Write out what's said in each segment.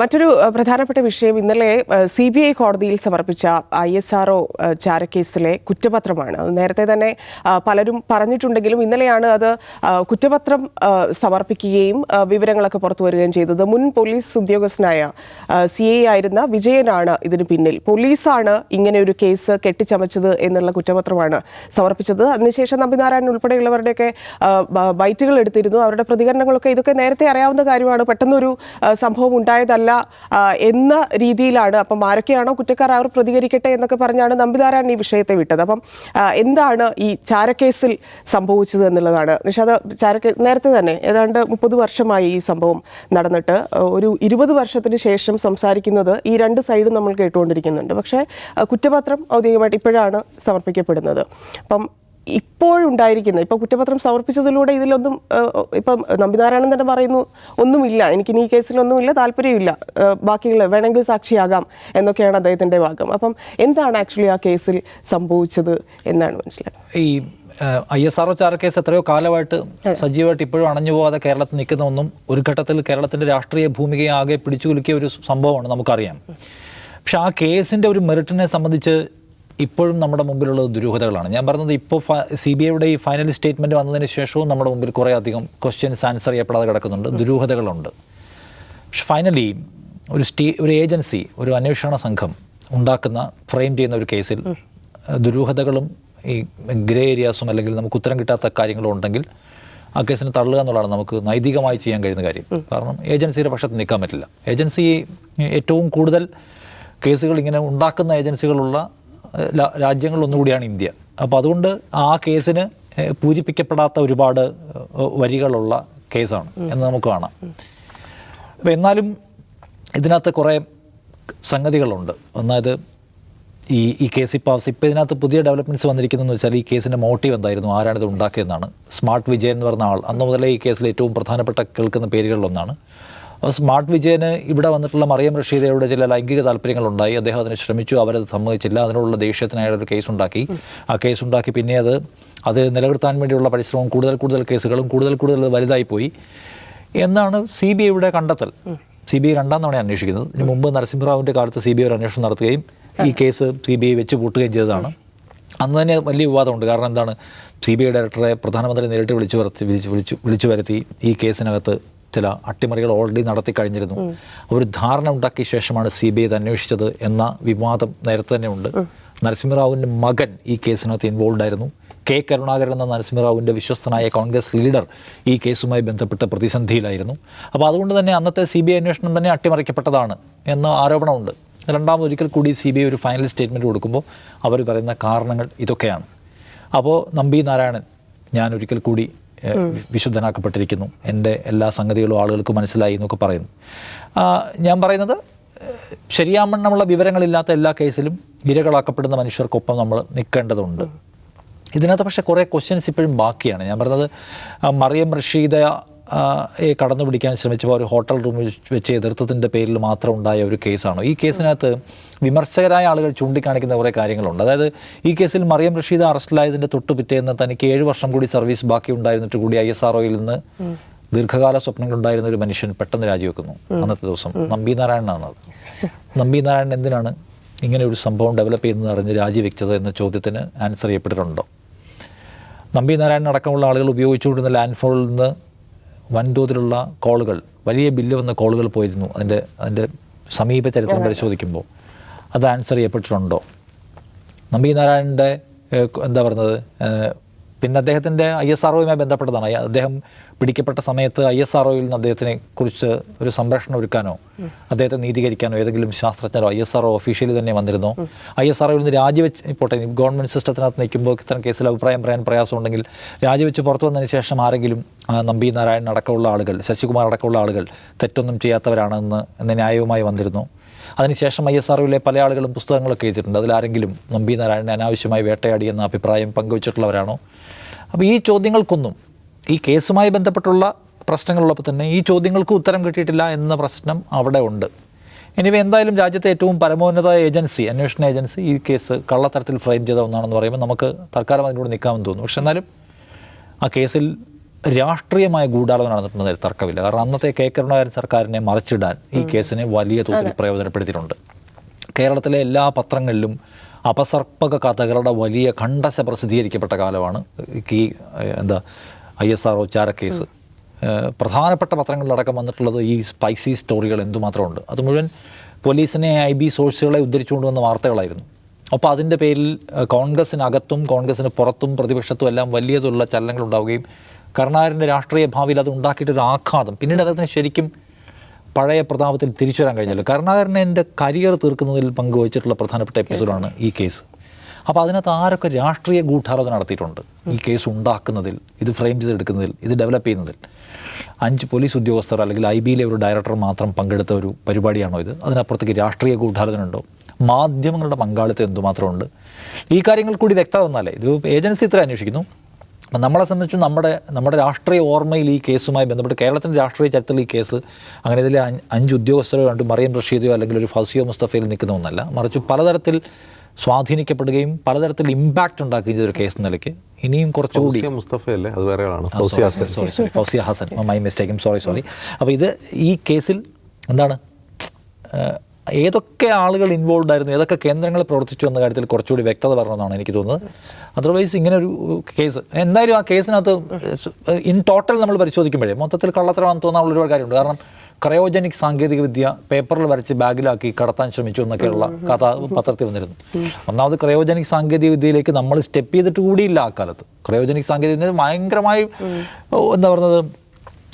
മറ്റൊരു പ്രധാനപ്പെട്ട വിഷയം ഇന്നലെ സി ബി ഐ കോടതിയിൽ സമർപ്പിച്ച ഐ എസ് ആർ ഒ ചാരക്കേസിലെ കുറ്റപത്രമാണ്. അത് നേരത്തെ തന്നെ പലരും പറഞ്ഞിട്ടുണ്ടെങ്കിലും ഇന്നലെയാണ് അത് കുറ്റപത്രം സമർപ്പിക്കുകയും വിവരങ്ങളൊക്കെ പുറത്തു വരികയും ചെയ്തത്. മുൻ പോലീസ് ഉദ്യോഗസ്ഥനായ സി ഐ ആയിരുന്ന വിജയനാണ് ഇതിന് പിന്നിൽ. പോലീസാണ് ഇങ്ങനെ ഒരു കേസ് കെട്ടിച്ചമച്ചത് എന്നുള്ള കുറ്റപത്രമാണ് സമർപ്പിച്ചത്. അതിനുശേഷം നമ്പിനാരായണൻ ഉൾപ്പെടെയുള്ളവരുടെയൊക്കെ ബൈറ്റുകൾ എടുത്തിരുന്നു. അവരുടെ പ്രതികരണങ്ങളൊക്കെ ഇതൊക്കെ നേരത്തെ അറിയാവുന്ന കാര്യമാണ്. പെട്ടെന്നൊരു സംഭവം ഉണ്ടായതല്ല. അഹ്, എന്ന രീതിയിലാണ് അപ്പം ആരൊക്കെയാണോ കുറ്റക്കാർ അവർ പ്രതികരിക്കട്ടെ എന്നൊക്കെ പറഞ്ഞാണ് നമ്പിതാരാൻ ഈ വിഷയത്തെ വിട്ടത്. അപ്പം എന്താണ് ഈ ചാരക്കേസിൽ സംഭവിച്ചത് എന്നുള്ളതാണ്. നിഷാദ് ചാരക്കേ നേരത്തെ തന്നെ ഏതാണ്ട് മുപ്പത് വർഷമായി ഈ സംഭവം നടന്നിട്ട് ഒരു ഇരുപത് വർഷത്തിന് ശേഷം സംസാരിക്കുന്നത് ഈ രണ്ട് സൈഡും നമ്മൾ കേട്ടുകൊണ്ടിരിക്കുന്നുണ്ട്. പക്ഷേ കുറ്റപത്രം ഔദ്യോഗികമായിട്ട് ഇപ്പോഴാണ് സമർപ്പിക്കപ്പെടുന്നത്. അപ്പം ഇപ്പോഴുണ്ടായിരിക്കുന്ന ഇപ്പോൾ കുറ്റപത്രം സമർപ്പിച്ചതിലൂടെ ഇതിലൊന്നും ഇപ്പം നമ്പിനാരായണൻ തന്നെ പറയുന്നു ഒന്നുമില്ല എനിക്ക് ഈ കേസിലൊന്നുമില്ല താല്പര്യമില്ല ബാക്കിയുള്ള വേണമെങ്കിൽ സാക്ഷിയാകാം എന്നൊക്കെയാണ് അദ്ദേഹത്തിന്റെ ഭാഗം അപ്പം എന്താണ് ആക്ച്വലി ആ കേസിൽ സംഭവിച്ചത് എന്നാണ് മനസ്സിലാക്കുന്നത്? ഈ ഐ എസ് ആർ ഒ ചാർ കേസ് എത്രയോ കാലമായിട്ട് സജീവമായിട്ട് ഇപ്പോഴും അണഞ്ഞു പോകാതെ കേരളത്തിൽ നിൽക്കുന്ന ഒന്നും ഒരു ഘട്ടത്തിൽ കേരളത്തിന്റെ രാഷ്ട്രീയ ഭൂമികയെ ആകെ പിടിച്ചു കുലുക്കിയ ഒരു സംഭവമാണ് നമുക്കറിയാം. പക്ഷെ ആ കേസിന്റെ ഒരു മെറിറ്റിനെ സംബന്ധിച്ച് ഇപ്പോഴും നമ്മുടെ മുമ്പിലുള്ള ദുരൂഹതകളാണ്. ഞാൻ പറഞ്ഞത് ഇപ്പോൾ സി ബി ഐയുടെ ഈ ഫൈനൽ സ്റ്റേറ്റ്മെന്റ് വന്നതിന് ശേഷവും നമ്മുടെ മുമ്പിൽ കുറേ അധികം ക്വസ്റ്റ്യൻസ് ആൻസർ ചെയ്യപ്പെടാതെ കിടക്കുന്നുണ്ട്. ദുരൂഹതകളുണ്ട്. പക്ഷെ ഫൈനലി ഒരു സ്റ്റേ ഒരു ഏജൻസി ഒരു അന്വേഷണ സംഘം ഉണ്ടാക്കുന്ന ഫ്രെയിം ചെയ്യുന്ന ഒരു കേസിൽ ദുരൂഹതകളും ഈ ഗ്രേ ഏരിയാസും അല്ലെങ്കിൽ നമുക്ക് ഉത്തരം കിട്ടാത്ത കാര്യങ്ങളും ഉണ്ടെങ്കിൽ ആ കേസിന് തള്ളുക എന്നുള്ളതാണ് നമുക്ക് നൈതികമായി ചെയ്യാൻ കഴിയുന്ന കാര്യം. കാരണം ഏജൻസിയുടെ പക്ഷത്ത് നിൽക്കാൻ പറ്റില്ല. ഏജൻസി ഏറ്റവും കൂടുതൽ കേസുകൾ ഇങ്ങനെ ഉണ്ടാക്കുന്ന ഏജൻസികളുള്ള ഏഹ്, ഒന്നുകൂടിയാണ് ഇന്ത്യ. അപ്പോൾ അതുകൊണ്ട് ആ കേസിന് പൂരിപ്പിക്കപ്പെടാത്ത ഒരുപാട് വരികളുള്ള കേസാണ് എന്ന് നമുക്ക് കാണാം. അപ്പോൾ എന്നാലും ഇതിനകത്ത് കുറേ സംഗതികളുണ്ട്. ഒന്നായത് ഈ ഈ കേസ് ഇപ്പോൾ ഇപ്പോൾ ഇതിനകത്ത് പുതിയ ഡെവലപ്മെന്റ്സ് വന്നിരിക്കുന്നതെന്ന് വെച്ചാൽ ഈ കേസിന്റെ മോട്ടീവ് എന്തായിരുന്നു ആരാണിത് ഉണ്ടാക്കിയതെന്നാണ്. സ്മാർട്ട് വിജയൻ എന്ന് പറഞ്ഞ ആൾ അന്ന് മുതലേ ഈ കേസിൽ ഏറ്റവും പ്രധാനപ്പെട്ട കേൾക്കുന്ന പേരുകളിലൊന്നാണ്. അപ്പോൾ സ്മാർട്ട് വിജയന് ഇവിടെ വന്നിട്ടുള്ള മറിയം റഷീദയുടെ ചില ലൈംഗിക താല്പര്യങ്ങളുണ്ടായി. അദ്ദേഹം അതിന് ശ്രമിച്ചു. അവരത് സമ്മതിച്ചില്ല. അതിനുള്ള ദേഷ്യത്തിനായ ഒരു കേസ് ഉണ്ടാക്കി ആ കേസ് ഉണ്ടാക്കി പിന്നെ അത് അത് നിലനിർത്താൻ വേണ്ടിയുള്ള പരിശ്രമം കൂടുതൽ കൂടുതൽ കേസുകളും കൂടുതൽ കൂടുതൽ വലുതായി പോയി എന്നാണ് സി ബി ഐയുടെ കണ്ടെത്തൽ. സി ബി ഐ രണ്ടാം തവണ അന്വേഷിക്കുന്നത്. ഇതിന് മുമ്പ് നരസിംഹറാവുവിന്റെ കാലത്ത് സി ബി ഐ ഒരു അന്വേഷണം നടത്തുകയും ഈ കേസ് സി ബി ഐ വെച്ച് പൂട്ടുകയും ചെയ്തതാണ്. അന്ന് തന്നെ വലിയ വിവാദമുണ്ട്. കാരണം എന്താണ്? സി ബി ഐ ഡയറക്ടറെ പ്രധാനമന്ത്രി നേരിട്ട് വിളിച്ചു വരുത്തി വിളിച്ചു വിളിച്ചു വരുത്തി ഈ കേസിനകത്ത് ചില അട്ടിമറികൾ ഓൾറെഡി നടത്തി കഴിഞ്ഞിരുന്നു. ഒരു ധാരണ ഉണ്ടാക്കിയ ശേഷമാണ് സി ബി ഐ ഇത് അന്വേഷിച്ചത് എന്ന വിവാദം നേരത്തെ തന്നെ ഉണ്ട് നരസിംഹറാവുവിന്റെ മകൻ ഈ കേസിനകത്ത് ഇൻവോൾവ് ആയിരുന്നു. കെ കരുണാകരൻ എന്ന നരസിംഹറാവുവിന്റെ വിശ്വസ്തനായ കോൺഗ്രസ് ലീഡർ ഈ കേസുമായി ബന്ധപ്പെട്ട് പ്രതിസന്ധിയിലായിരുന്നു. അപ്പോൾ അതുകൊണ്ട് തന്നെ അന്നത്തെ സി ബി ഐ അന്വേഷണം തന്നെ അട്ടിമറിക്കപ്പെട്ടതാണ് എന്ന ആരോപണമുണ്ട്. രണ്ടാമത് ഒരിക്കൽ കൂടി സി ബി ഐ ഒരു ഫൈനൽ സ്റ്റേറ്റ്മെന്റ് കൊടുക്കുമ്പോൾ അവർ പറയുന്ന കാരണങ്ങൾ ഇതൊക്കെയാണ്. അപ്പോൾ നമ്പി നാരായണൻ ഞാൻ ഒരിക്കൽ കൂടി വിശുദ്ധനാക്കപ്പെട്ടിരിക്കുന്നു. എന്റെ എല്ലാ സംഗതികളും ആളുകൾക്ക് മനസ്സിലായി എന്നൊക്കെ പറയുന്നു. ഞാൻ പറയുന്നത് ശരിയാമണ്ണമുള്ള വിവരങ്ങളില്ലാത്ത എല്ലാ കേസിലും ഇരകളാക്കപ്പെടുന്ന മനുഷ്യർക്കൊപ്പം നമ്മൾ നിൽക്കേണ്ടതുണ്ട്. ഇതിനകത്ത് പക്ഷേ കുറേ ക്വസ്റ്റ്യൻസ് ഇപ്പോഴും ബാക്കിയാണ്. ഞാൻ പറഞ്ഞത് മറിയം റഷീദ കടന്നു പിടിക്കാൻ ശ്രമിച്ചപ്പോൾ ഒരു ഹോട്ടൽ റൂമിൽ വെച്ച് എതിർത്തതിന്റെ പേരിൽ മാത്രം ഉണ്ടായ ഒരു കേസാണ്. ഈ കേസിനകത്ത് വിമർശകരായ ആളുകൾ ചൂണ്ടിക്കാണിക്കുന്ന കുറേ കാര്യങ്ങളുണ്ട്. അതായത് ഈ കേസിൽ മറിയം റഷീദ് അറസ്റ്റിലായതിന്റെ തൊട്ട് പിറ്റേന്ന് തനിക്ക് ഏഴ് വർഷം കൂടി സർവീസ് ബാക്കി ഉണ്ടായിരുന്നിട്ട് കൂടി ഐ എസ് ആർ നിന്ന് ദീർഘകാല സ്വപ്നങ്ങളുണ്ടായിരുന്ന ഒരു മനുഷ്യൻ പെട്ടെന്ന് രാജിവെക്കുന്നു അന്നത്തെ ദിവസം. നമ്പി നാരായണനാണ് നമ്പി നാരായണൻ എന്തിനാണ് ഇങ്ങനെ ഒരു സംഭവം ഡെവലപ്പ് ചെയ്യുന്നത് അറിഞ്ഞ് രാജിവെച്ചത് എന്ന ചോദ്യത്തിന് ആൻസർ ചെയ്യപ്പെട്ടിട്ടുണ്ടോ? നമ്പി നാരായണൻ അടക്കമുള്ള ആളുകൾ ഉപയോഗിച്ചുകൊണ്ടിരുന്ന ലാൻഡ് ഫോണിൽ നിന്ന് വൻതോതിലുള്ള കോളുകൾ വലിയ ബില്ല് വന്ന കോളുകൾ പോയിരുന്നു അതിന്റെ അതിന്റെ സമീപ ചരിത്രം പരിശോധിക്കുമ്പോൾ. അത് ആൻസർ ചെയ്യപ്പെട്ടിട്ടുണ്ടോ? നമ്പി നാരായണന്റെ എന്താ പറയുന്നത് പിന്നെ അദ്ദേഹത്തിന്റെ ഐ എസ് ആർഒയുമായി ബന്ധപ്പെട്ടതാണ്. അദ്ദേഹം പിടിക്കപ്പെട്ട സമയത്ത് ഐ എസ് ആർഒയിൽ നിന്ന് അദ്ദേഹത്തിനെ കുറിച്ച് ഒരു സംരക്ഷണം ഒരുക്കാനോ അദ്ദേഹത്തെ നീതീകരിക്കാനോ ഏതെങ്കിലും ശാസ്ത്രജ്ഞരോ I S R O officially തന്നെ വന്നിരുന്നു ഐ എസ് ആർ ഒയിൽ നിന്ന് രാജിവെച്ച് പോട്ടെ ഗവൺമെന്റ് സിസ്റ്റത്തിനകത്ത് നിൽക്കുമ്പോൾ ഇത്തരം കേസിൽ അഭിപ്രായം പറയാൻ പ്രയാസമുണ്ടെങ്കിൽ രാജിവെച്ച് പുറത്തു വന്നതിന് ശേഷം ആരെങ്കിലും നമ്പി നാരായണൻ അടക്കമുള്ള ആളുകൾ ശശികുമാർ അടക്കമുള്ള ആളുകൾ തെറ്റൊന്നും ചെയ്യാത്തവരാണെന്ന് എന്ന ന്യായവുമായി വന്നിരുന്നു. അതിനുശേഷം ഐ എസ് ആർഒയിലെ പല ആളുകളും പുസ്തകങ്ങളൊക്കെ എഴുതിയിട്ടുണ്ട്. അതിലാരെങ്കിലും നമ്പി നാരായണനെ അനാവശ്യമായി വേട്ടയാടി എന്ന അഭിപ്രായം പങ്കുവച്ചിട്ടുള്ളവരാണോ? അപ്പോൾ ഈ ചോദ്യങ്ങൾക്കൊന്നും ഈ കേസുമായി ബന്ധപ്പെട്ടുള്ള പ്രശ്നങ്ങളുള്ളപ്പോൾ തന്നെ ഈ ചോദ്യങ്ങൾക്ക് ഉത്തരം കിട്ടിയിട്ടില്ല എന്ന പ്രശ്നം അവിടെ ഉണ്ട്. എനിവേ എന്തായാലും രാജ്യത്തെ ഏറ്റവും പരമോന്നത ഏജൻസി അന്വേഷണ ഏജൻസി ഈ കേസ് കള്ളത്തരത്തിൽ ഫ്രെയിം ചെയ്ത ഒന്നാണെന്ന് പറയുമ്പോൾ നമുക്ക് തൽക്കാലം അതിനോട് നിൽക്കാമെന്ന് തോന്നുന്നു. പക്ഷെ എന്നാലും ആ കേസിൽ രാഷ്ട്രീയമായ ഗൂഢാലോചന നടന്നിട്ടുണ്ടെന്നതിൽ തർക്കമില്ല. കാരണം അന്നത്തെ കെ. കരുണാകരൻ സർക്കാരിനെ മറിച്ചിടാൻ ഈ കേസിനെ വലിയ തോതിൽ പ്രയോജനപ്പെടുത്തിയിട്ടുണ്ട്. കേരളത്തിലെ എല്ലാ പത്രങ്ങളിലും അപസർപ്പക കഥകളുടെ വലിയ ഖണ്ഡശ പ്രസിദ്ധീകരിക്കപ്പെട്ട കാലമാണ്. കീ എന്താ ഐ എസ് ആർ ഒ ചാര കേസ് ഏഹ്, പ്രധാനപ്പെട്ട പത്രങ്ങളിലടക്കം വന്നിട്ടുള്ളത് ഈ സ്പൈസി സ്റ്റോറികൾ എന്തുമാത്രമുണ്ട്? അത് മുഴുവൻ പോലീസിനെ ഐ ബി സോഴ്സുകളെ ഉദ്ധരിച്ചുകൊണ്ട് വന്ന വാർത്തകളായിരുന്നു. അപ്പോൾ അതിന്റെ പേരിൽ കോൺഗ്രസ്സിനകത്തും കോൺഗ്രസ്സിന് പുറത്തും പ്രതിപക്ഷത്തും എല്ലാം വലിയ ചലനങ്ങൾ ഉണ്ടാവുകയും കരുണാകരന്റെ രാഷ്ട്രീയ ഭാവിയിൽ അത് ഉണ്ടാക്കിയിട്ടൊരു ആഘാതം. പിന്നീട് അദ്ദേഹത്തിന് ശരിക്കും പഴയ പ്രതാപത്തിൽ തിരിച്ചു വരാൻ കഴിഞ്ഞല്ലോ. കരുണാകരനെ എന്റെ കരിയർ തീർക്കുന്നതിൽ പങ്കുവച്ചിട്ടുള്ള പ്രധാനപ്പെട്ട എപ്പിസോഡാണ് ഈ കേസ്. അപ്പോൾ അതിനകത്ത് ആരൊക്കെ രാഷ്ട്രീയ ഗൂഢാലോചന നടത്തിയിട്ടുണ്ട്? ഈ കേസ് ഉണ്ടാക്കുന്നതിൽ ഇത് ഫ്രെയിം ചെയ്തെടുക്കുന്നതിൽ ഇത് ഡെവലപ്പ് ചെയ്യുന്നതിൽ. അഞ്ച് പോലീസ് ഉദ്യോഗസ്ഥർ അല്ലെങ്കിൽ ഐ ബിയിലെ ഒരു ഡയറക്ടർ മാത്രം പങ്കെടുത്ത ഒരു പരിപാടിയാണോ ഇത്? അതിനപ്പുറത്തേക്ക് രാഷ്ട്രീയ ഗൂഢാലോചന ഉണ്ടോ? മാധ്യമങ്ങളുടെ പങ്കാളിത്തം എന്തുമാത്രമുണ്ട്? ഈ കാര്യങ്ങൾ കൂടി വ്യക്തത വന്നാലേ ഇത് ഏജൻസി ഇത്ര അന്വേഷിക്കുന്നു. അപ്പം നമ്മളെ സംബന്ധിച്ച് നമ്മുടെ നമ്മുടെ രാഷ്ട്രീയ ഓർമ്മയിൽ ഈ കേസുമായി ബന്ധപ്പെട്ട് കേരളത്തിന്റെ രാഷ്ട്രീയ ചരിത്രത്തിൽ ഈ കേസ് അങ്ങനെ ഇതിലെ അഞ്ച് ഉദ്യോഗസ്ഥരോ കണ്ടു മറിയം റഷീദോ അല്ലെങ്കിൽ ഒരു ഫൗസിയോ മുസ്തഫയിൽ നിൽക്കുന്ന ഒന്നല്ല. മറിച്ച് പലതരത്തിൽ സ്വാധീനിക്കപ്പെടുകയും പലതരത്തിൽ ഇമ്പാക്റ്റ് ഉണ്ടാക്കുകയും ചെയ്തൊരു കേസ് നിലയ്ക്ക് ഇനിയും കുറച്ചുകൂടി മുസ്തഫയല്ലേ? അത് വേറെ ആളാണ്. Sorry sorry Fauziya Hassan. My മിസ്റ്റേക്കും sorry sorry അപ്പോൾ ഇത് ഈ കേസിൽ എന്താണ്? ഏതൊക്കെ ആളുകൾ ഇൻവോൾവ് ആയിരുന്നു? ഏതൊക്കെ കേന്ദ്രങ്ങൾ പ്രവർത്തിച്ചു എന്ന കാര്യത്തിൽ കുറച്ചുകൂടി വ്യക്തത വരണമെന്നാണ് എനിക്ക് തോന്നുന്നത്. അതർവൈസ് ഇങ്ങനെ ഒരു കേസ് എന്തായാലും ആ കേസിനകത്ത് ഇൻ ടോട്ടൽ നമ്മൾ പരിശോധിക്കുമ്പോഴേ മൊത്തത്തിൽ കള്ളത്തരമാണെന്ന് തോന്നാനുള്ള ഒരുപാട് കാര്യമുണ്ട്. കാരണം ക്രയോജനിക് സാങ്കേതിക വിദ്യ പേപ്പറിൽ വരച്ച് ബാഗിലാക്കി കടത്താൻ ശ്രമിച്ചു എന്നൊക്കെയുള്ള കഥ പത്രത്തിൽ വന്നിരുന്നു. ഒന്നാമത് ക്രയോജനിക് സാങ്കേതിക വിദ്യയിലേക്ക് നമ്മൾ സ്റ്റെപ്പ് ചെയ്തിട്ട് കൂടിയില്ല ആ കാലത്ത്. ക്രയോജനിക് സാങ്കേതിക വിദ്യ ഭയങ്കരമായി എന്താ പറയുന്നത്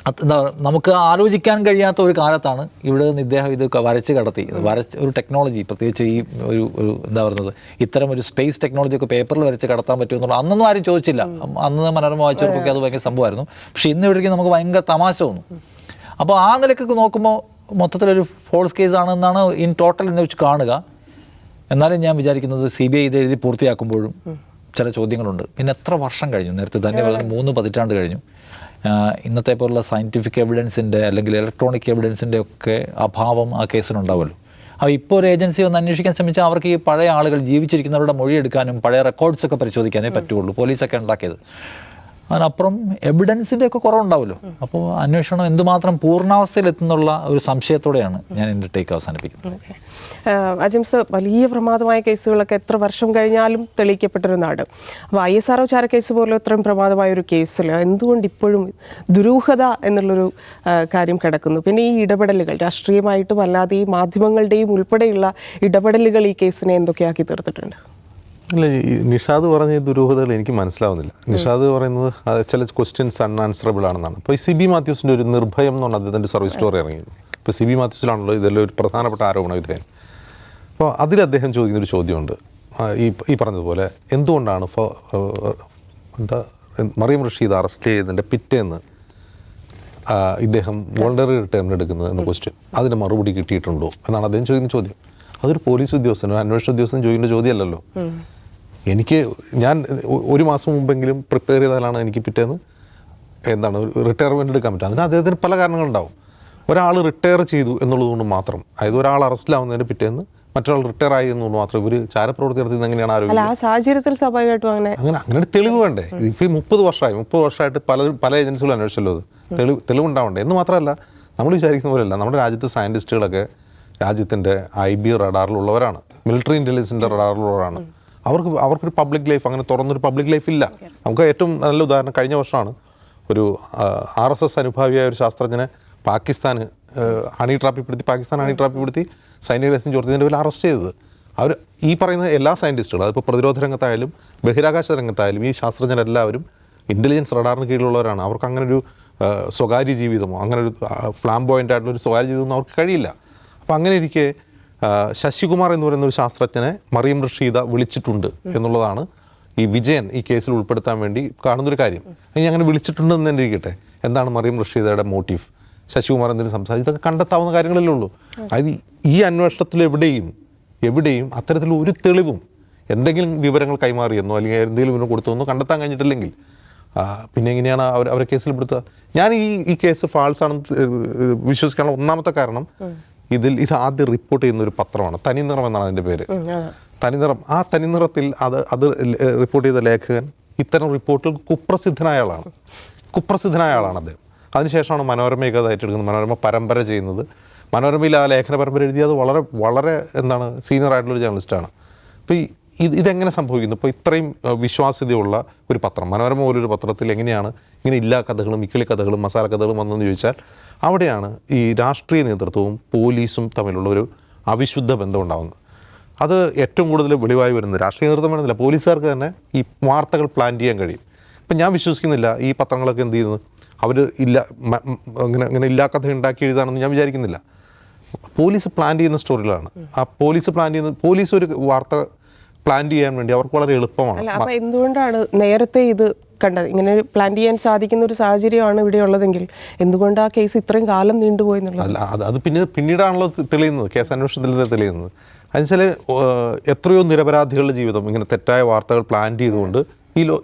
എന്താ പറയുക, നമുക്ക് ആലോചിക്കാൻ കഴിയാത്ത ഒരു കാലത്താണ് ഇവിടെ നിന്ന് ഇദ്ദേഹം ഇത് വരച്ച് കടത്തി. വരച്ച് ഒരു ടെക്നോളജി പ്രത്യേകിച്ച് ഈ ഒരു ഒരു എന്താ പറയുന്നത് ഇത്തരം ഒരു സ്പേസ് ടെക്നോളജി ഒക്കെ പേപ്പറിൽ വരച്ച് കടത്താൻ പറ്റുമെന്നുള്ള അന്നൊന്നും ആരും ചോദിച്ചില്ല. അന്ന് മനോരമ വായിച്ചവർക്കൊക്കെ അത്. ഭയങ്കര സംഭവമായിരുന്നു. പക്ഷേ ഇന്ന് ഇവിടേക്ക് നമുക്ക് ഭയങ്കര തമാശ തോന്നും. അപ്പോൾ ആ നിലക്കൊക്കെ നോക്കുമ്പോൾ മൊത്തത്തിലൊരു ഫോൾസ് കേസ് ആണെന്നാണ് ഇൻ ടോട്ടൽ എന്ന് വെച്ച് കാണുക. എന്നാലും ഞാൻ വിചാരിക്കുന്നത് സി ബി ഐ ഇത് എഴുതി പൂർത്തിയാക്കുമ്പോഴും ചില ചോദ്യങ്ങളുണ്ട്. പിന്നെ എത്ര വർഷം കഴിഞ്ഞു? നേരത്തെ തന്നെ പറഞ്ഞു മൂന്ന് പതിറ്റാണ്ട് കഴിഞ്ഞു. ഇന്നത്തെ പോലുള്ള സയന്റിഫിക് എവിഡൻസിന്റെ അല്ലെങ്കിൽ ഇലക്ട്രോണിക് എവിഡൻസിന്റെ ഒക്കെ അഭാവം ആ കേസിനുണ്ടാവുമല്ലോ. അപ്പോൾ ഇപ്പോൾ ഒരു ഏജൻസി ഒന്ന് അന്വേഷിക്കാൻ ശ്രമിച്ചാൽ അവർക്ക് ഈ പഴയ ആളുകൾ ജീവിച്ചിരിക്കുന്നവരുടെ മൊഴി എടുക്കാനും പഴയ റെക്കോർഡ്സ് ഒക്കെ പരിശോധിക്കാനേ പറ്റുള്ളൂ. പോലീസൊക്കെ ഉണ്ടാക്കിയത്. അതിനപ്പുറം എവിഡൻസിന്റെ ഒക്കെ കുറവുണ്ടാവുമല്ലോ. അപ്പോൾ അന്വേഷണം എന്തുമാത്രം പൂർണാവസ്ഥയിലെത്തുന്നുള്ള ഒരു സംശയത്തോടെയാണ് ഞാൻ എന്റെ ടേക്ക് അവസാനിപ്പിക്കുന്നത്. അജിംസ് വലിയ പ്രമാദമായ കേസുകളൊക്കെ എത്ര വർഷം കഴിഞ്ഞാലും തെളിയിക്കപ്പെട്ടൊരു നാട്. അപ്പോൾ ഐ എസ് ആർ ചാര കേസ് പോലെ ഇത്രയും പ്രമാദമായ ഒരു കേസിൽ എന്തുകൊണ്ട് ഇപ്പോഴും ദുരൂഹത എന്നുള്ളൊരു കാര്യം കിടക്കുന്നു? പിന്നെ ഈ ഇടപെടലുകൾ രാഷ്ട്രീയമായിട്ടും അല്ലാതെ ഈ മാധ്യമങ്ങളുടെയും ഉൾപ്പെടെയുള്ള ഇടപെടലുകൾ ഈ കേസിനെ എന്തൊക്കെയാക്കി തീർത്തിട്ടുണ്ട്? അല്ല ഈ നിഷാദ് പറഞ്ഞ ദുരൂഹതകൾ എനിക്ക് മനസ്സിലാവുന്നില്ല. നിഷാദ് പറയുന്നത് അത് ചില ക്വസ്റ്റ്യൻസ് അൺആൻസറബിൾ ആണെന്നാണ്. ഇപ്പോൾ ഈ സി ബി മാത്യൂസിന്റെ ഒരു നിർഭയം എന്ന് പറഞ്ഞ അദ്ദേഹത്തിന്റെ സർവീസ് സ്റ്റോറി ഇറങ്ങിയത് ഇപ്പോൾ സി ബി മാത്യൂസിലാണല്ലോ ഇതെല്ലാം ഒരു പ്രധാനപ്പെട്ട ആരോപണം വിധേയൻ. അപ്പോൾ അതിൽ അദ്ദേഹം ചോദിക്കുന്ന ഒരു ചോദ്യമുണ്ട്. ഈ ഈ പറഞ്ഞതുപോലെ എന്തുകൊണ്ടാണ് ഫ- എന്താ മറിയം റഷീദ് അറസ്റ്റ് ചെയ്തതിന്റെ പിറ്റേന്ന് ഇദ്ദേഹം വോളണ്ടറി റിട്ടേൺ എടുക്കുന്നത് എന്ന ക്വസ്റ്റ്യൻ അതിന് മറുപടി കിട്ടിയിട്ടുണ്ടോ എന്നാണ് അദ്ദേഹം ചോദിക്കുന്ന ചോദ്യം. അതൊരു പോലീസ് ഉദ്യോഗസ്ഥൻ അന്വേഷണ ഉദ്യോഗസ്ഥൻ ചോദിക്കുന്ന ചോദ്യമല്ലല്ലോ. എനിക്ക് ഞാൻ ഒരു മാസം മുമ്പെങ്കിലും പ്രിപ്പയർ ചെയ്താലാണ് എനിക്ക് പിറ്റേന്ന് എന്താണ് റിട്ടയർമെന്റ് എടുക്കാൻ പറ്റുക. അതിന് അദ്ദേഹത്തിന് പല കാരണങ്ങളുണ്ടാവും. ഒരാൾ റിട്ടയർ ചെയ്തു എന്നുള്ളതുകൊണ്ട് മാത്രം. അതായത് ഒരാൾ അറസ്റ്റിലാവുന്നതിന് പിറ്റേന്ന് മറ്റൊരാൾ റിട്ടയർ ആയി എന്ന് മാത്രം ഇവർ ചാരപ്രവൃത്തി നടത്തുന്നത് എങ്ങനെയാണ് ആരോഗ്യം? ആ സാഹചര്യത്തിൽ സ്വാഭാവികമായിട്ടും അങ്ങനെ. അങ്ങനെ അങ്ങനെ ഒരു തെളിവ് വേണ്ടേ? ഇപ്പം ഈ മുപ്പത് വർഷമായി മുപ്പത് വർഷമായിട്ട് പല പല ഏജൻസികളും അന്വേഷിച്ചല്ലോ അത്. തെളിവ് തെളിവുണ്ടാവണ്ടേ? എന്ന് മാത്രമല്ല നമ്മൾ വിചാരിക്കുന്ന പോലെയല്ല. നമ്മുടെ രാജ്യത്തെ സയന്റിസ്റ്റുകളൊക്കെ രാജ്യത്തിന്റെ ഐ ബി റഡാറിലുള്ളവരാണ്. മിലിറ്ററി ഇന്റലിജൻസിന്റെ റഡാറിലുള്ളവരാണ്. അവർക്ക് അവർക്കൊരു പബ്ലിക് ലൈഫ് അങ്ങനെ തുറന്നൊരു പബ്ലിക് ലൈഫ് ഇല്ല. നമുക്ക് ഏറ്റവും നല്ല ഉദാഹരണം കഴിഞ്ഞ വർഷമാണ് ഒരു ആർ എസ് എസ് അനുഭാവിയായ ഒരു ശാസ്ത്രജ്ഞനെ പാകിസ്ഥാന് ഹണി ട്രാപ്പിപ്പെടുത്തി പാകിസ്ഥാൻ ഹണി ട്രാപ്പിൽപ്പെടുത്തി സൈനിക ലൈസൻസ് ചോർത്തിയതിന്റെ പേരിൽ അറസ്റ്റ് ചെയ്തത്. അവർ ഈ പറയുന്ന എല്ലാ സയന്റിസ്റ്റുകളും അതിപ്പോൾ പ്രതിരോധ രംഗത്തായാലും ബഹിരാകാശ രംഗത്തായാലും ഈ ശാസ്ത്രജ്ഞരെല്ലാവരും ഇന്റലിജൻസ് റഡാറിന് കീഴിലുള്ളവരാണ്. അവർക്ക് അങ്ങനെ ഒരു സ്വകാര്യ ജീവിതമോ അങ്ങനെ ഒരു ഫ്ലാംബോയിന്റ് ആയിട്ടുള്ള ഒരു സ്വകാര്യ ജീവിതമോ അവർക്ക് കഴിയില്ല. അപ്പോൾ അങ്ങനെ ഇരിക്കെ ശശികുമാർ എന്ന് പറയുന്ന ഒരു ശാസ്ത്രജ്ഞനെ മറിയം റഷീദ വിളിച്ചിട്ടുണ്ട് എന്നുള്ളതാണ് ഈ വിജയൻ ഈ കേസിൽ ഉൾപ്പെടുത്താൻ വേണ്ടി കാണുന്നൊരു കാര്യം. ഇനി അങ്ങനെ വിളിച്ചിട്ടുണ്ടെന്ന് തന്നെ ഇരിക്കട്ടെ. എന്താണ് മറിയം റഷീദയുടെ മോട്ടീവ് ശശികുമാർ എന്തിനും സംസാരിച്ചു? ഇതൊക്കെ കണ്ടെത്താവുന്ന കാര്യങ്ങളല്ലേ ഉള്ളൂ. അതായത് ഈ അന്വേഷണത്തിൽ എവിടെയും എവിടെയും അത്തരത്തിൽ ഒരു തെളിവും എന്തെങ്കിലും വിവരങ്ങൾ കൈമാറിയെന്നോ അല്ലെങ്കിൽ എന്തെങ്കിലും ഇവന് കൊടുത്തതെന്നോ കണ്ടെത്താൻ കഴിഞ്ഞിട്ടില്ലെങ്കിൽ പിന്നെ എങ്ങനെയാണ് അവർ അവരെ കേസിൽ പെടുത്തുക? ഞാൻ ഈ ഈ കേസ് ഫാൾസ് ആണെന്ന് വിശ്വസിക്കാനുള്ള ഒന്നാമത്തെ കാരണം ഇതിൽ ഇത് ആദ്യം റിപ്പോർട്ട് ചെയ്യുന്ന ഒരു പത്രമാണ് തനിനിറം എന്നാണ് അതിന്റെ പേര്. തനിനിറം ആ തനിനിറത്തിൽ അത് അത് റിപ്പോർട്ട് ചെയ്ത ലേഖകൻ ഇത്തരം റിപ്പോർട്ടിൽ കുപ്രസിദ്ധനായ ആളാണ്. കുപ്രസിദ്ധനായ ആളാണ് അദ്ദേഹം അതിനുശേഷമാണ് മനോരമയൊക്കെ അത് ഏറ്റെടുക്കുന്നത് മനോരമ പരമ്പര ചെയ്യുന്നത്. മനോരമയിൽ ആ ലേഖന പരമ്പര എഴുതിയത് വളരെ വളരെ എന്താണ് സീനിയർ ആയിട്ടുള്ളൊരു ജേർണലിസ്റ്റാണ് അപ്പോൾ ഈ ഇത് ഇതെങ്ങനെ സംഭവിക്കുന്നു? ഇപ്പോൾ ഇത്രയും വിശ്വാസ്യതയുള്ള ഒരു പത്രം മനോരമ പോലൊരു പത്രത്തിൽ എങ്ങനെയാണ് ഇങ്ങനെ ഇല്ലാ കഥകളും ഇക്കിളി കഥകളും മസാല കഥകളും വന്നതെന്ന് ചോദിച്ചാൽ അവിടെയാണ് ഈ രാഷ്ട്രീയ നേതൃത്വവും പോലീസും തമ്മിലുള്ള ഒരു അവിശുദ്ധ ബന്ധം ഉണ്ടാകുന്നത് അത് ഏറ്റവും കൂടുതൽ വെളിവായി വരുന്നത് രാഷ്ട്രീയ നേതൃത്വം വേണമെന്നില്ല പോലീസുകാർക്ക് തന്നെ ഈ വാർത്തകൾ പ്ലാൻ ചെയ്യാൻ കഴിയും. ഇപ്പം ഞാൻ വിശ്വസിക്കുന്നില്ല ഈ പത്രങ്ങളൊക്കെ എന്ത് ചെയ്യുന്നത്? അവർ ഇല്ല അങ്ങനെ അങ്ങനെ ഇല്ലാ കഥ ഉണ്ടാക്കി എഴുതാണെന്ന് ഞാൻ വിചാരിക്കുന്നില്ല. പോലീസ് പ്ലാൻ ചെയ്യുന്ന സ്റ്റോറികളാണ്. ആ പോലീസ് പ്ലാൻ ചെയ്യുന്ന പോലീസ് ഒരു വാർത്ത പ്ലാൻ ചെയ്യാൻ വേണ്ടി അവർക്ക് വളരെ എളുപ്പമാണ്. അപ്പൊ എന്തുകൊണ്ടാണ് നേരത്തെ ഇത് കണ്ടത്? ഇങ്ങനെ പ്ലാൻ ചെയ്യാൻ സാധിക്കുന്ന ഒരു സാഹചര്യമാണ് ഇവിടെ ഉള്ളതെങ്കിൽ എന്തുകൊണ്ട് ആ കേസ് ഇത്രയും കാലം നീണ്ടുപോയി എന്നുള്ളത് അല്ല അത് അത് പിന്നീട് പിന്നീടാണല്ലോ തെളിയുന്നത്. കേസ് അന്വേഷണത്തിൽ തെളിയുന്നത്. അതിനുവെച്ചാൽ എത്രയോ നിരപരാധികളുടെ ജീവിതം ഇങ്ങനെ തെറ്റായ വാർത്തകൾ പ്ലാൻ ചെയ്തുകൊണ്ട് ഈ ലോ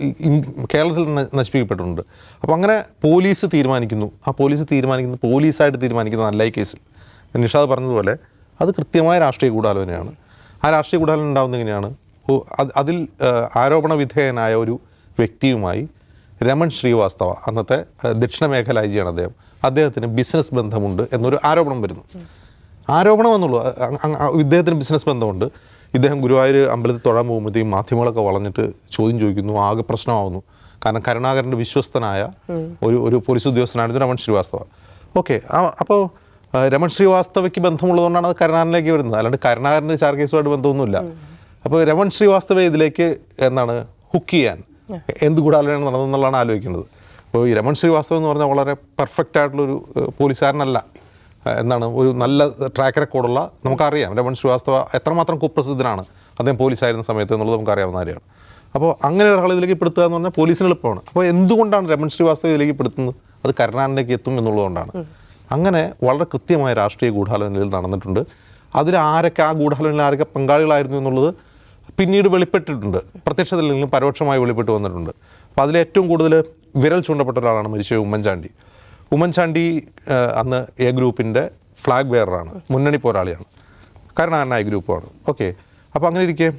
കേരളത്തിൽ നശിപ്പിക്കപ്പെട്ടിട്ടുണ്ട്. അപ്പോൾ അങ്ങനെ പോലീസ് തീരുമാനിക്കുന്നു. ആ പോലീസ് തീരുമാനിക്കുന്നു പോലീസായിട്ട് തീരുമാനിക്കുന്നതല്ല ഈ കേസിൽ. നിഷാദ് പറഞ്ഞതുപോലെ അത് കൃത്യമായ രാഷ്ട്രീയ ഗൂഢാലോചനയാണ്. ആ രാഷ്ട്രീയ ഗൂഢാലോചന ഉണ്ടാകുന്നത് എങ്ങനെയാണ്? അതിൽ ആരോപണ വിധേയനായ ഒരു വ്യക്തിയുമായി രമൺ ശ്രീവാസ്തവ അന്നത്തെ ദക്ഷിണ മേഖല ഐ ജിയാണ് അദ്ദേഹം. അദ്ദേഹത്തിന് ബിസിനസ് ബന്ധമുണ്ട് എന്നൊരു ആരോപണം വരുന്നു. ആരോപണം എന്നുള്ളൂ ഇദ്ദേഹത്തിന് ബിസിനസ് ബന്ധമുണ്ട്. ഇദ്ദേഹം ഗുരുവായൂർ അമ്പലത്തിൽ തൊഴാൻ പോകുമ്പോഴത്തേക്കും മാധ്യമങ്ങളൊക്കെ വളഞ്ഞിട്ട് ചോദ്യം ചോദിക്കുന്നു ആകെ പ്രശ്നമാവുന്നു. കാരണം കരുണാകരന്റെ വിശ്വസ്തനായ ഒരു ഒരു പോലീസ് ഉദ്യോഗസ്ഥനായിരുന്നു രമൺ ശ്രീവാസ്തവ. ഓക്കെ അപ്പോൾ രമൺ ശ്രീവാസ്തവയ്ക്ക് ബന്ധമുള്ളതുകൊണ്ടാണ് അത് കരുണാകരനിലേക്ക് വരുന്നത്. അല്ലാണ്ട് കരുണാകരന് ചാർ കേസുമായിട്ട് ബന്ധമൊന്നുമില്ല. അപ്പോൾ രമൺ ശ്രീവാസ്തവ ഇതിലേക്ക് എന്താണ് ഹുക്ക് ചെയ്യാൻ എന്ത് ഗൂഢാലോചന നടന്നെന്നുള്ളതാണ് ആലോചിക്കുന്നത്. അപ്പോൾ ഈ രമൺ ശ്രീവാസ്തവ എന്ന് പറഞ്ഞാൽ വളരെ പെർഫെക്റ്റ് ആയിട്ടുള്ളൊരു പോലീസുകാരനല്ല. എന്താണ് ഒരു നല്ല ട്രാക്ക് റെക്കോർഡുള്ള നമുക്കറിയാം. രമൺ ശ്രീവാസ്തവ എത്രമാത്രം കുപ്രസിദ്ധനാണ്. അദ്ദേഹം പോലീസായിരുന്ന സമയത്ത് എന്നുള്ളത് നമുക്കറിയാവുന്ന കാര്യമാണ്. അപ്പോൾ അങ്ങനെ ഒരാൾ ഇതിലേക്ക് പെടുത്തുക എന്ന് പറഞ്ഞാൽ പോലീസിന് എളുപ്പമാണ്. അപ്പോൾ എന്തുകൊണ്ടാണ് രമൺ ശ്രീവാസ്തവ ഇതിലേക്ക് പെടുത്തുന്നത്? അത് കരുണാനിലേക്ക് എത്തും എന്നുള്ളതുകൊണ്ടാണ്. അങ്ങനെ വളരെ കൃത്യമായ രാഷ്ട്രീയ ഗൂഢാലോചനയിൽ നടന്നിട്ടുണ്ട്. അതിൽ ആരൊക്കെ ആ ഗൂഢാലോചനയിൽ ആരൊക്കെ പങ്കാളികളായിരുന്നു എന്നുള്ളത് പിന്നീട് വെളിപ്പെട്ടിട്ടുണ്ട്. പ്രത്യക്ഷത്തിലെങ്കിലും പരോക്ഷമായി വെളിപ്പെട്ട് വന്നിട്ടുണ്ട്. അപ്പോൾ അതിൽ ഏറ്റവും കൂടുതൽ വിരൽ ചൂണ്ടപ്പെട്ട ഒരാളാണ് മരിച്ച ഉമ്മൻചാണ്ടി. ഉമ്മൻചാണ്ടി അന്ന് എ ഗ്രൂപ്പിന്റെ ഫ്ലാഗ് ബെയറാണ് മുന്നണി പോരാളിയാണ്. കാരണക്കാരനായ ഗ്രൂപ്പാണ് ഓക്കെ. അപ്പോൾ അങ്ങനെ ഇരിക്കെ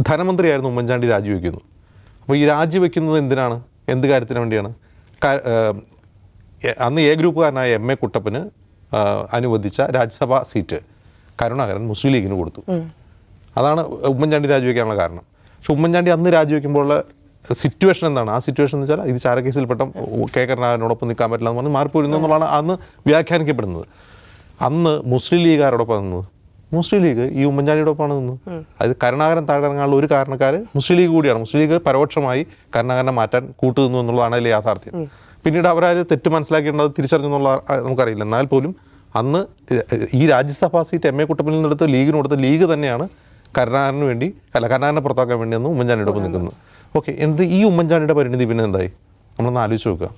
ധനമന്ത്രിയായിരുന്നു ഉമ്മൻചാണ്ടി രാജിവെക്കുന്നു. അപ്പോൾ ഈ രാജിവെക്കുന്നത് എന്തിനാണ്? എന്ത് കാര്യത്തിന് വേണ്ടിയാണ്? എ- അന്ന് എ ഗ്രൂപ്പുകാരനായ എം എ കുട്ടപ്പന് അനുവദിച്ച രാജ്യസഭാ സീറ്റ് കരുണാകരൻ മുസ്ലിം ലീഗിന് കൊടുത്തു. അതാണ് ഉമ്മൻചാണ്ടി രാജിവെക്കാനുള്ള കാരണം. പക്ഷെ ഉമ്മൻചാണ്ടി അന്ന് രാജിവെക്കുമ്പോൾ സിറ്റുവേഷൻ എന്താണ്? ആ സിറ്റുവേഷൻ എന്ന് വെച്ചാൽ ഇത് ചാരക്കേസിൽപ്പെട്ട കെ കരുണാകരനോടൊപ്പം നിൽക്കാൻ പറ്റില്ല എന്ന് പറഞ്ഞ് മാറിപ്പോയിരുന്നു എന്നുള്ളതാണ് അന്ന് വ്യാഖ്യാനിക്കപ്പെടുന്നത്. അന്ന് മുസ്ലിം ലീഗുകാരോടൊപ്പം നിന്നത്? മുസ്ലിം ലീഗ് ഈ ഉമ്മൻചാണ്ടിയോടൊപ്പമാണ് നിന്നത്. അത് കരുണാകരൻ താഴെറങ്ങാനുള്ള ഒരു കാരണക്കാർ മുസ്ലിം ലീഗ് കൂടിയാണ്. മുസ്ലിം ലീഗ് പരോക്ഷമായി കരുണാകരനെ മാറ്റാൻ കൂട്ടുനിന്നു എന്നുള്ളതാണ് അതിലെ യാഥാർത്ഥ്യം. പിന്നീട് അവരത് തെറ്റ് മനസ്സിലാക്കിയിട്ടുണ്ട് തിരിച്ചറിഞ്ഞെന്നുള്ള നമുക്കറിയില്ല. എന്നാൽ പോലും അന്ന് ഈ രാജ്യസഭാ സീറ്റ് എം എ കുട്ടപ്പനിൽ നിന്നെടുത്ത് ലീഗിന് കൊടുത്ത ലീഗ് തന്നെയാണ് കരുണാകരന് വേണ്ടി അല്ല കരുണാകരനെ പുറത്താക്കാൻ വേണ്ടി ഉമ്മൻചാണ്ടിയുടെ ഒപ്പം നിൽക്കുന്നത്. ഓക്കെ എന്ത് ഈ ഉമ്മൻചാണ്ടിയുടെ പരിണിതി പിന്നെ എന്തായി? നമ്മളൊന്ന് ആലോചിച്ച് നോക്കുക.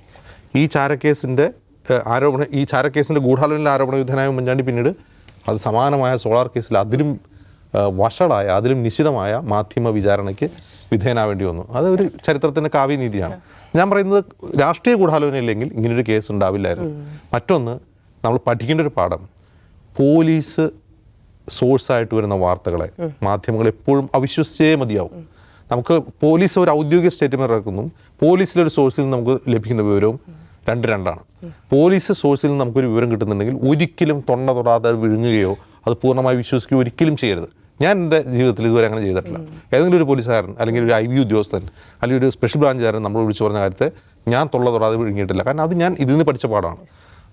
ഈ ചാരക്കേസിന്റെ ആരോപണ ഈ ചാരക്കേസിന്റെ ഗൂഢാലോചനയിൽ ആരോപണ വിധനായ ഉമ്മൻചാണ്ടി പിന്നീട് അത് സമാനമായ സോളാർ കേസിൽ അതിലും വഷളായ അതിലും നിശിതമായ മാധ്യമ വിചാരണയ്ക്ക് വിധേയനാവേണ്ടി വന്നു. അതൊരു ചരിത്രത്തിന്റെ കാവ്യനീതിയാണ്. ഞാൻ പറയുന്നത് രാഷ്ട്രീയ ഗൂഢാലോചനയില്ലെങ്കിൽ ഇങ്ങനൊരു കേസ് ഉണ്ടാവില്ലായിരുന്നു. മറ്റൊന്ന് നമ്മൾ പഠിക്കേണ്ട ഒരു പാഠം. പോലീസ് സോഴ്സായിട്ട് വരുന്ന വാർത്തകളെ മാധ്യമങ്ങൾ എപ്പോഴും അവിശ്വസിച്ചേ മതിയാവും. നമുക്ക് പോലീസ് ഒരു ഔദ്യോഗിക സ്റ്റേറ്റ്മെന്റ് ഇറക്കുന്നു. പോലീസിലൊരു സോഴ്സിൽ നിന്ന് നമുക്ക് ലഭിക്കുന്ന വിവരവും രണ്ട് രണ്ടാണ്. പോലീസ് സോഴ്സിൽ നിന്ന് നമുക്കൊരു വിവരം കിട്ടുന്നുണ്ടെങ്കിൽ ഒരിക്കലും തൊണ്ട തൊടാതെ വിഴുങ്ങുകയോ അത് പൂർണമായി വിശ്വസിക്കുകയോ ഒരിക്കലും ചെയ്യരുത്. ഞാൻ എന്റെ ജീവിതത്തിൽ ഇതുവരെ അങ്ങനെ ചെയ്തിട്ടില്ല. ഏതെങ്കിലും ഒരു പോലീസുകാരൻ അല്ലെങ്കിൽ ഒരു ഐ ബി ഉദ്യോഗസ്ഥൻ അല്ലെങ്കിൽ ഒരു സ്പെഷ്യൽ ബ്രാഞ്ചുകാരൻ നമ്മൾ വിളിച്ചു പറഞ്ഞ കാര്യത്തെ ഞാൻ തൊള്ള തൊടാതെ വിഴുങ്ങിയിട്ടില്ല. കാരണം അത് ഞാൻ ഇതിൽ നിന്ന് പഠിച്ച പാടാണ്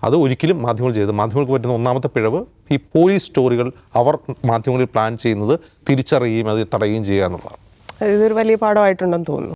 അത് ഒരിക്കലും മാധ്യമങ്ങൾ ചെയ്ത് മാധ്യമങ്ങൾക്ക് പറ്റുന്ന ഒന്നാമത്തെ പിഴവ് ഈ പോലീസ് സ്റ്റോറികൾ അവർ മാധ്യമങ്ങളിൽ പ്ലാൻ ചെയ്യുന്നത് തിരിച്ചറിയുകയും അത് തടയുകയും ചെയ്യുക എന്നുള്ളതാണ്. ഇതൊരു വലിയ പാഠമായിട്ടുണ്ടെന്ന് തോന്നുന്നു.